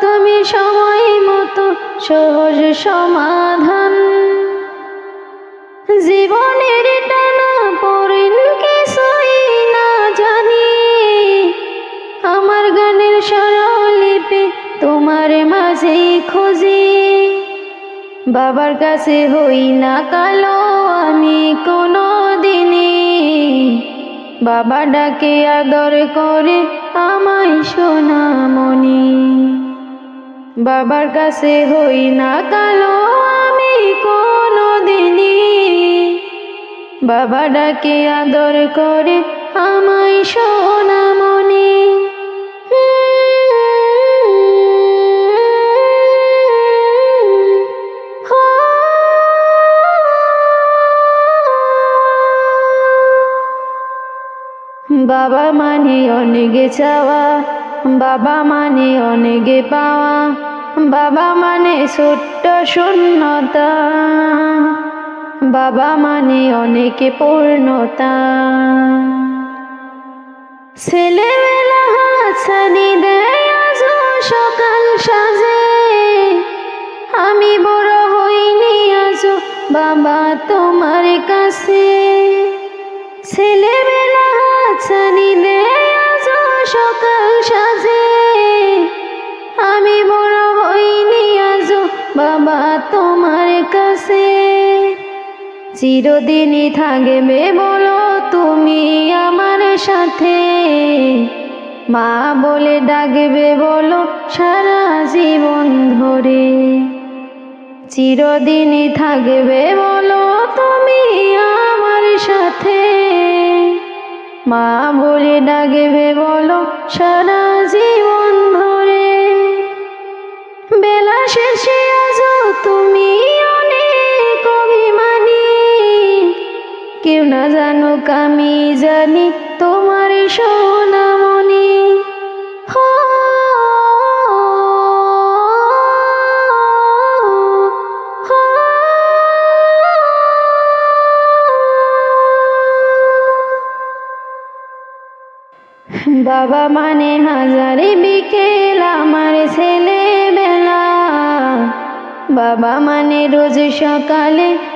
তুমি সময় মতো সহজ সমাধান। জীবনের টানা পড়েন কিছুই না জানি। আমার গানের স্বরলিপি তোমার মাঝে খুঁজি। বাবার কাছে হই না কালো আমি কোনো দিনে বাবা ডাকে আদর করে আমায় সোনামণি বাবার কাছে হই না কালো, আমি কোনো দিনই বাবা ডাকে আদর করে, আমায় সোনামণি বাবা মানে অনেকে চাওয়া, বাবা মানে অনেকে পাওয়া। বাবা মানে ছোট্ট শূন্যতা। বাবা মানে অনেক পূর্ণতা। ছেলেবেলা হাসানি দেয় সকাল সাজে। আমি বড় হইনি বাবা তোমার কাছে। ছেলেবেলা হাসানি কাছে চিরদিনই থাকবে বলো তুমি আমার সাথে। মা বলে ডাকবে, বলো সারা জীবন ধরে। চিরদিনই থাকবে, বলো তুমি আমার সাথে। মা বলে ডাকবে, বলো সারা জীবন ধরে। কেউ না জানুক, আমি জানি তোমার সোনামণি। বাবা মানে হাজারে বিকেল, আমার ছেলেবেলা বাবা মানে রোজ সকালে